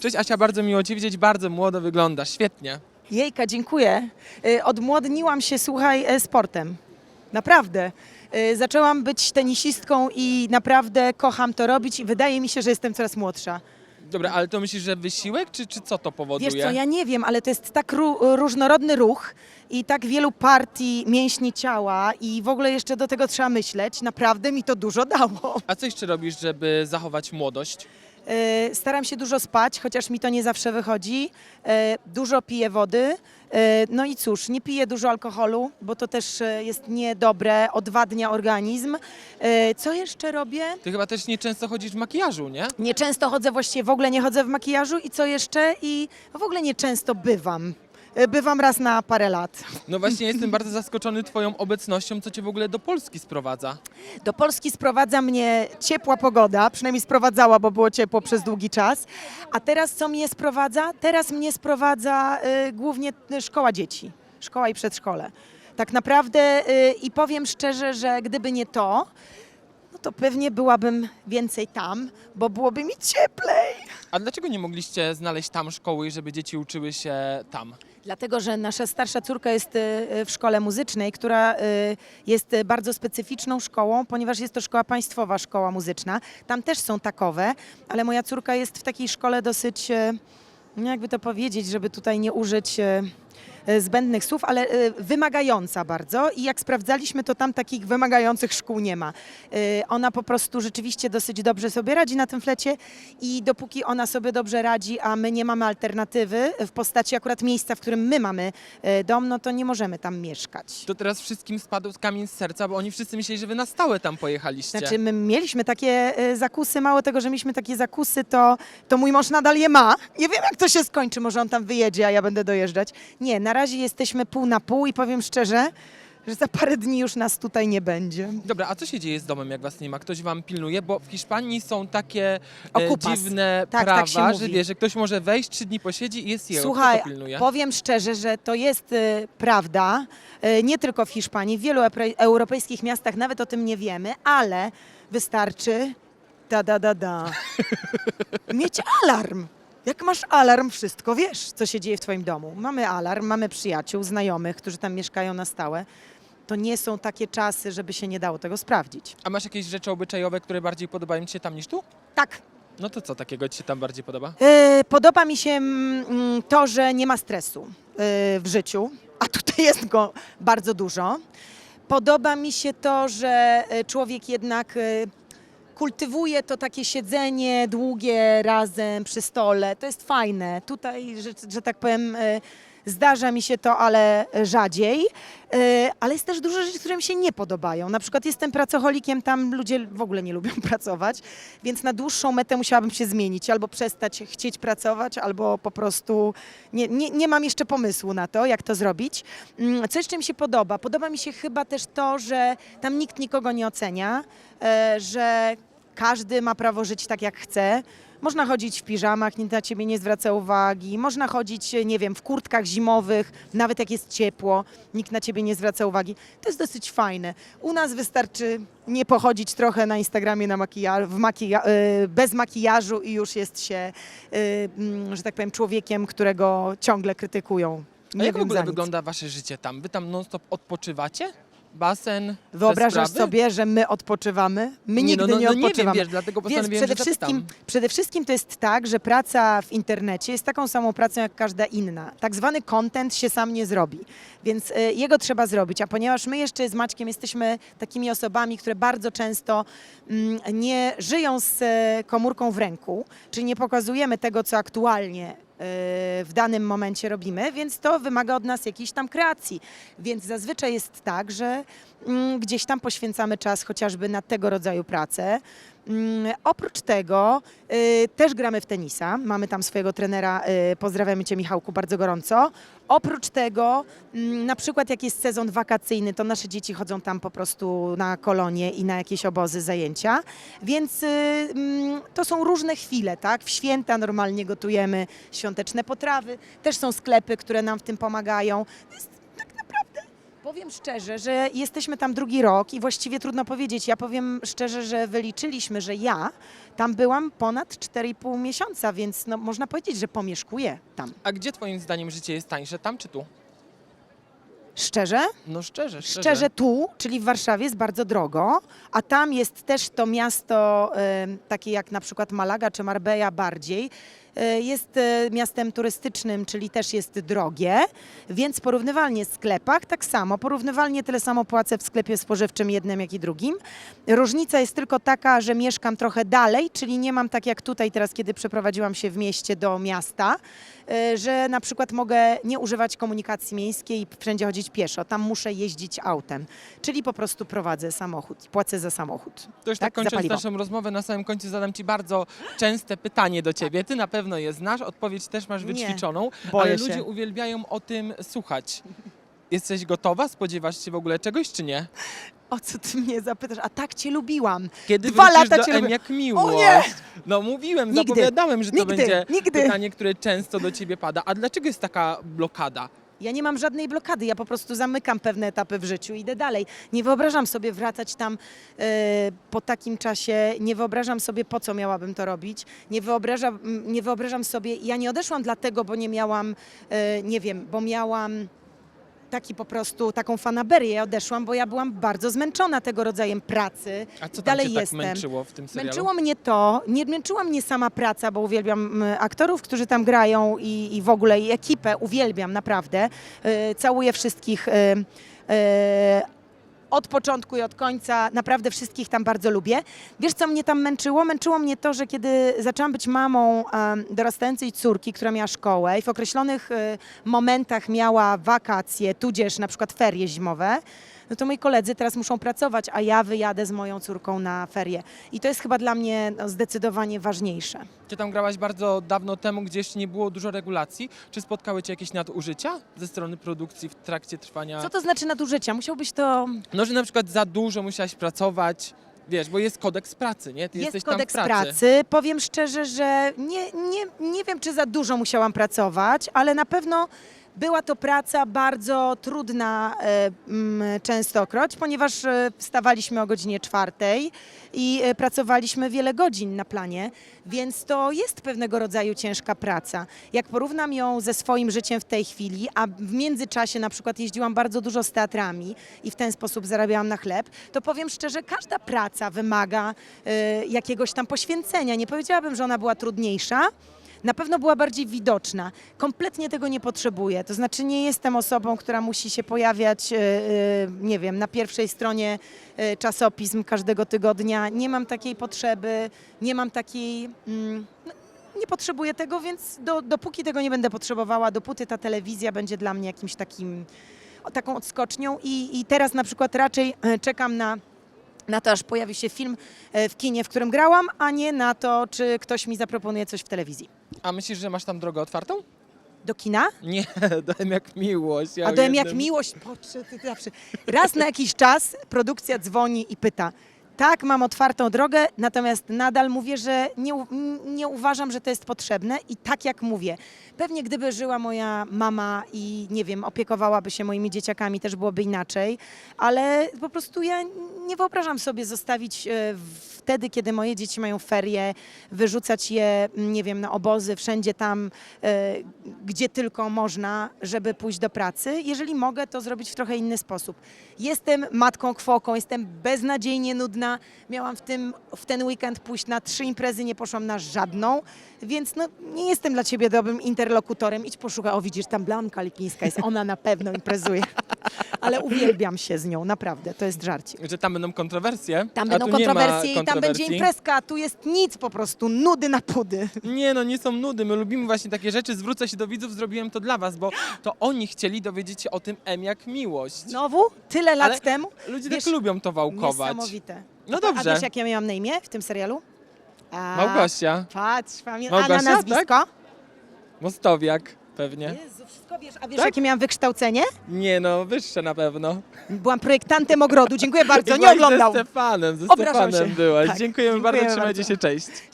Cześć Asia, bardzo miło Cię widzieć, bardzo młodo wyglądasz, świetnie. Jejka, dziękuję. Y, Odmłodniłam się, słuchaj, e, sportem. Naprawdę. Y, Zaczęłam być tenisistką i naprawdę kocham to robić i wydaje mi się, że jestem coraz młodsza. Dobra, ale to myślisz, że wysiłek, czy, czy co to powoduje? Wiesz co, ja nie wiem, ale to jest tak ró- różnorodny ruch i tak wielu partii mięśni ciała i w ogóle jeszcze do tego trzeba myśleć. Naprawdę mi to dużo dało. A co jeszcze robisz, żeby zachować młodość? E, Staram się dużo spać, chociaż mi to nie zawsze wychodzi. E, Dużo piję wody. E, No i cóż, nie piję dużo alkoholu, bo to też jest niedobre, odwadnia organizm. Co jeszcze robię? Ty chyba też nieczęsto chodzisz w makijażu, nie? Nieczęsto chodzę, właściwie w ogóle nie chodzę w makijażu i co jeszcze? I w ogóle nieczęsto bywam. E, Bywam raz na parę lat. No właśnie jestem bardzo zaskoczony Twoją obecnością, co Cię w ogóle do Polski sprowadza. Do Polski sprowadza mnie ciepła pogoda, przynajmniej sprowadzała, bo było ciepło przez długi czas. A teraz co mnie sprowadza? Teraz mnie sprowadza y, głównie y, szkoła dzieci, szkoła i przedszkole. Tak naprawdę y, i powiem szczerze, że gdyby nie to, no to pewnie byłabym więcej tam, bo byłoby mi cieplej. A dlaczego nie mogliście znaleźć tam szkoły, żeby dzieci uczyły się tam? Dlatego, że nasza starsza córka jest y, w szkole muzycznej, która y, jest y, bardzo specyficzną szkołą, ponieważ jest to szkoła państwowa, szkoła muzyczna. Tam też są takowe, ale moja córka jest w takiej szkole dosyć, y, no jakby to powiedzieć, żeby tutaj nie użyć y, y, zbędnych słów, ale y, wymagająca bardzo i jak sprawdzaliśmy, to tam takich wymagających szkół nie ma. Y, Ona po prostu rzeczywiście dosyć dobrze sobie radzi na tym flecie i dopóki ona sobie dobrze radzi, a my nie mamy alternatywy w postaci akurat miejsca, w którym my mamy dom, no to nie możemy tam mieszkać. To teraz wszystkim spadł kamień z serca, bo oni wszyscy myśleli, że Wy na stałe tam pojechaliście. Znaczy, my mieliśmy takie zakusy, mało tego, że mieliśmy takie zakusy, to, to mój mąż nadal je ma. Nie wiem, jak to się skończy, może on tam wyjedzie, a ja będę dojeżdżać. Nie, na razie jesteśmy pół na pół i powiem szczerze, że za parę dni już nas tutaj nie będzie. Dobra, a co się dzieje z domem, jak was nie ma? Ktoś wam pilnuje? Bo w Hiszpanii są takie e, Okupas. dziwne Tak, prawa, tak się że mówi. wiesz, że ktoś może wejść, trzy dni posiedzi i jest jego. Słuchaj, Kto to pilnuje? powiem szczerze, że to jest y, prawda, y, nie tylko w Hiszpanii, w wielu epre- europejskich miastach nawet o tym nie wiemy, ale wystarczy da da da da mieć alarm. Jak masz alarm, wszystko wiesz, co się dzieje w twoim domu. Mamy alarm, mamy przyjaciół, znajomych, którzy tam mieszkają na stałe. To nie są takie czasy, żeby się nie dało tego sprawdzić. A masz jakieś rzeczy obyczajowe, które bardziej podobają ci się tam niż tu? Tak, No to co takiego ci się tam bardziej podoba? E, Podoba mi się mm, to, że nie ma stresu e, w życiu, a tutaj jest go bardzo dużo. Podoba mi się to, że e, człowiek jednak kultywuje to takie siedzenie długie razem przy stole. To jest fajne. Tutaj, że, że tak powiem, e, zdarza mi się to, ale rzadziej. E, Ale jest też dużo rzeczy, które mi się nie podobają. Na przykład jestem pracocholikiem, tam ludzie w ogóle nie lubią pracować, więc na dłuższą metę musiałabym się zmienić, albo przestać chcieć pracować, albo po prostu nie, nie, nie mam jeszcze pomysłu na to, jak to zrobić. Mm, Co jeszcze mi się podoba? Podoba mi się chyba też to, że tam nikt nikogo nie ocenia, e, że każdy ma prawo żyć tak, jak chce. Można chodzić w piżamach, nikt na ciebie nie zwraca uwagi. Można chodzić, nie wiem, w kurtkach zimowych, nawet jak jest ciepło, nikt na ciebie nie zwraca uwagi. To jest dosyć fajne. U nas wystarczy nie pochodzić trochę na Instagramie na makija- makija- y, bez makijażu i już jest się, y, mm, że tak powiem, człowiekiem, którego ciągle krytykują. A Nie jak w ogóle wygląda wasze życie tam? Wy tam non-stop odpoczywacie? Basen? Wyobrażasz sobie, że my odpoczywamy? My Nie, nigdy no, no, nie no nie odpoczywamy. wiem, wiesz, dlatego Więc postanowiłem, przede wszystkim, przede wszystkim to jest tak, że praca w internecie jest taką samą pracą jak każda inna. Tak zwany content się sam nie zrobi, więc y, jego trzeba zrobić. A ponieważ my jeszcze z Maćkiem jesteśmy takimi osobami, które bardzo często mm, nie żyją z e, komórką w ręku, czyli nie pokazujemy tego, co aktualnie y, w danym momencie robimy, więc to wymaga od nas jakiejś tam kreacji. Więc zazwyczaj jest tak, że mm, gdzieś tam poświęcamy czas chociażby na tego rodzaju pracę. Mm, Oprócz tego y, też gramy w tenisa. Mamy tam swojego trenera. Y, pozdrawiamy Cię, Michałku, bardzo gorąco. Oprócz tego, mm, na przykład jak jest sezon wakacyjny, to nasze dzieci chodzą tam po prostu na kolonie i na jakieś obozy, zajęcia. Więc y, mm, to są różne chwile, tak? W święta normalnie gotujemy świąteczne potrawy. Też są sklepy, które nam w tym pomagają. To jest tak naprawdę Powiem szczerze, że jesteśmy tam drugi rok i właściwie trudno powiedzieć. Ja powiem szczerze, że wyliczyliśmy, że ja tam byłam ponad 4,5 miesiąca, więc no, można powiedzieć, że pomieszkuję tam. A gdzie twoim zdaniem życie jest tańsze, tam czy tu? Szczerze? No szczerze, szczerze. Szczerze tu, czyli w Warszawie jest bardzo drogo, a tam jest też to miasto e, takie jak na przykład Malaga czy Marbella bardziej. E, Jest e, miastem turystycznym, czyli też jest drogie, więc porównywalnie w sklepach tak samo, porównywalnie tyle samo płacę w sklepie spożywczym jednym jak i drugim. Różnica jest tylko taka, że mieszkam trochę dalej, czyli nie mam tak jak tutaj teraz, kiedy przeprowadziłam się w mieście do miasta, e, że na przykład mogę nie używać komunikacji miejskiej i wszędzie chodzić pieszo. Tam muszę jeździć autem, czyli po prostu prowadzę samochód, płacę za samochód. To już tak, tak, kończąc naszą rozmowę, na samym końcu zadam Ci bardzo częste pytanie do Ciebie. Ty na pewno je znasz, odpowiedź też masz wyćwiczoną, boję ale się. ludzie uwielbiają o tym słuchać. Jesteś gotowa? Spodziewasz się w ogóle czegoś, czy nie? O co ty mnie zapytasz? A tak cię lubiłam. Kiedy Dwa wrócisz lata do cię M lubię. jak miłość? nie! No mówiłem, Nigdy. zapowiadałem, że to Nigdy, będzie nigdy. pytanie, które często do Ciebie pada. A dlaczego jest taka blokada? Ja nie mam żadnej blokady, ja po prostu zamykam pewne etapy w życiu idę dalej. Nie wyobrażam sobie wracać tam e, po takim czasie, nie wyobrażam sobie po co miałabym to robić, nie wyobrażam, nie wyobrażam sobie, ja nie odeszłam dlatego, bo nie miałam, e, nie wiem, bo miałam taki po prostu, taką fanaberię, ja odeszłam, bo ja byłam bardzo zmęczona tego rodzajem pracy. A co tam Dalej Cię jestem. tak męczyło w tym serialu? Męczyło mnie to, nie męczyła mnie sama praca, bo uwielbiam aktorów, którzy tam grają i, i w ogóle i ekipę uwielbiam naprawdę. E, całuję wszystkich e, e, od początku i od końca, naprawdę wszystkich tam bardzo lubię. Wiesz, co mnie tam męczyło? Męczyło mnie to, że kiedy zaczęłam być mamą em, dorastającej córki, która miała szkołę i w określonych e, momentach miała wakacje, tudzież na przykład ferie zimowe, no to moi koledzy teraz muszą pracować, a ja wyjadę z moją córką na ferie. I to jest chyba dla mnie no, zdecydowanie ważniejsze. Ty tam grałaś bardzo dawno temu, gdzie jeszcze nie było dużo regulacji. Czy spotkały Cię jakieś nadużycia ze strony produkcji w trakcie trwania? Co to znaczy nadużycia? Musiałbyś to... No, że na przykład za dużo musiałaś pracować, wiesz, bo jest kodeks pracy, nie? Ty Jest jesteś kodeks tam w pracy. pracy. Powiem szczerze, że nie, nie, nie wiem, czy za dużo musiałam pracować, ale na pewno była to praca bardzo trudna e, mm, częstokroć, ponieważ e, wstawaliśmy o godzinie czwartej i e, pracowaliśmy wiele godzin na planie, więc to jest pewnego rodzaju ciężka praca. Jak porównam ją ze swoim życiem w tej chwili, a w międzyczasie na przykład jeździłam bardzo dużo z teatrami i w ten sposób zarabiałam na chleb, to powiem szczerze, każda praca wymaga jakiegoś tam poświęcenia. Nie powiedziałabym, że ona była trudniejsza. Na pewno była bardziej widoczna. Kompletnie tego nie potrzebuję. To znaczy, nie jestem osobą, która musi się pojawiać, e, e, nie wiem, na pierwszej stronie e, czasopism każdego tygodnia. Nie mam takiej potrzeby, nie mam takiej. Mm, no, nie potrzebuję tego, więc do, dopóki tego nie będę potrzebowała, dopóty ta telewizja będzie dla mnie jakimś takim, taką odskocznią. I, I teraz na przykład raczej czekam na na to, aż pojawi się film w kinie, w którym grałam, a nie na to, czy ktoś mi zaproponuje coś w telewizji. A myślisz, że masz tam drogę otwartą? Do kina? Nie, dałem jak miłość. Ja A do M jak jednym- miłość. Boże, ty zawsze. Raz na jakiś czas produkcja dzwoni i pyta. Tak, mam otwartą drogę, natomiast nadal mówię, że nie, u- n- nie uważam, że to jest potrzebne i tak jak mówię, pewnie gdyby żyła moja mama i nie wiem, opiekowałaby się moimi dzieciakami, też byłoby inaczej, ale po prostu ja nie wyobrażam sobie zostawić e, wtedy, kiedy moje dzieci mają ferie, wyrzucać je, nie wiem, na obozy, wszędzie tam, e, gdzie tylko można, żeby pójść do pracy. Jeżeli mogę, to zrobić w trochę inny sposób. Jestem matką kwoką, jestem beznadziejnie nudna. Miałam w, tym, w ten weekend pójść na trzy imprezy, nie poszłam na żadną, więc no, nie jestem dla ciebie dobrym interlokutorem. Idź poszukaj, o widzisz, tam Blanka Lipińska jest, ona na pewno imprezuje. Ale uwielbiam się z nią, naprawdę, to jest żarcik. Że tam będą kontrowersje. Tam a będą tu nie ma kontrowersje i tam będzie kontrowersji. imprezka, a tu jest nic po prostu, nudy na pudy. Nie no, nie są nudy. My lubimy właśnie takie rzeczy. Zwrócę się do widzów, zrobiłem to dla was, bo to oni chcieli dowiedzieć się o tym M jak miłość. Znowu? Tyle lat Ale temu? Ludzie wiesz, tak lubią to wałkować. Niesamowite. No A dobrze. wiesz, jak ja miałam na imię w tym serialu? A, Małgosia, Patrz, pamiętam. A na Małgosia, nazwisko? Mostowiak pewnie. Jezu, wszystko wiesz. A wiesz, Tak? jakie miałam wykształcenie? Nie no, wyższe na pewno. Byłam projektantem ogrodu. Dziękuję bardzo. I Nie byłaś oglądał. Ze Stefanem, ze Obrażam Stefanem się. byłaś. Tak, Dziękujemy bardzo, dziękujemy trzymajcie bardzo. się, cześć.